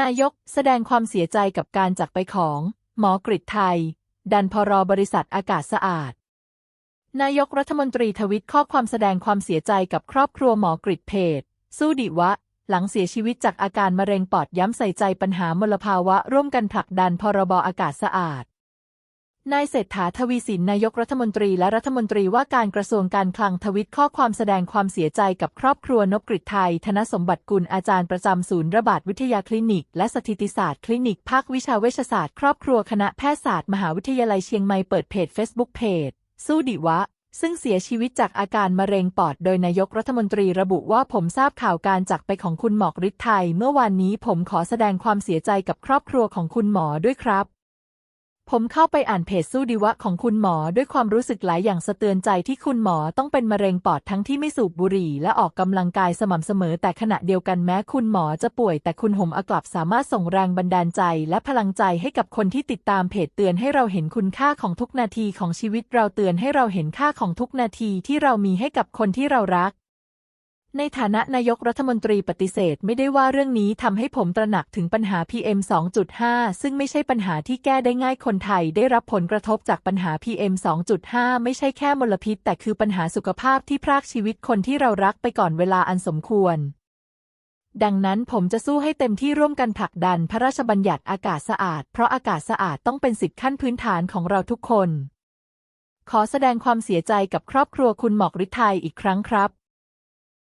นายกแสดงความเสียใจกับการจากไปของหมอกริชไทย ดันพรบริษัทอากาศสะอาด นายกรัฐมนตรีทวิตข้อความแสดงความเสียใจกับครอบครัวหมอกริชเพจสู้ดิวะ หลังเสียชีวิตจากอาการมะเร็งปอดย้ำใส่ใจปัญหามลภาวะร่วมกันผลักดันพรบอากาศสะอาด นายเศรษฐาทวีสินนายกรัฐมนตรีและรัฐมนตรีว่าการกระทรวงการคลังทวิตข้อความแสดงความเสียใจกับครอบครัวนบกฤษไทย ธนสมบัติกุลอาจารย์ประจำศูนย์ระบาดวิทยาคลินิก และสถิติศาสตร์คลินิก ภาควิชาเวชศาสตร์ครอบครัวคณะแพทยศาสตร์มหาวิทยาลัยเชียงใหม่เปิดเพจ Facebook เพจสู้ดิวะซึ่งเสียชีวิตจากอาการมะเร็งปอด โดยนายกรัฐมนตรีระบุว่าผมทราบข่าวการจากไปของคุณหมอกฤทธิ์ไทย เมื่อวานนี้ผมขอแสดงความเสียใจกับครอบครัวของคุณหมอด้วยครับ ผมเข้าไปอ่านเพจสู้ดีวะของคุณหมอด้วยความรู้สึกหลายอย่างสะเตือนใจที่คุณหมอต้องเป็นมะเร็งปอดทั้งที่ไม่สูบบุหรี่ และออกกำลังกายสม่ำเสมอ แต่ขณะเดียวกันแม้คุณหมอจะป่วย แต่คุณหมอกลับสามารถส่งแรงบันดาลใจ และพลังใจให้กับคนที่ติดตามเพจเตือนให้เราเห็นคุณค่าของทุกนาทีของชีวิตเราเตือนให้เราเห็นค่าของทุกนาทีที่เรามีให้กับคนที่เรารัก ในฐานะนายกรัฐมนตรีปฏิเสธไม่ได้ว่าเรื่องนี้ทำให้ผมตระหนักถึงปัญหา PM 2.5 ซึ่งไม่ใช่ปัญหาที่แก้ได้ง่ายคนไทยได้รับผลกระทบจากปัญหา PM 2.5 ไม่ใช่แค่มลพิษ แต่คือปัญหาสุขภาพที่พรากชีวิตคนที่เรารักไปก่อนเวลาอันสมควร ดังนั้นผมจะสู้ให้เต็มที่ร่วมกันผลักดันพระราชบัญญัติอากาศสะอาด เพราะอากาศสะอาดต้องเป็นสิทธิขั้นพื้นฐานของเราทุกคน ขอแสดงความเสียใจกับครอบครัวคุณหมอกฤทัยอีกครั้งครับ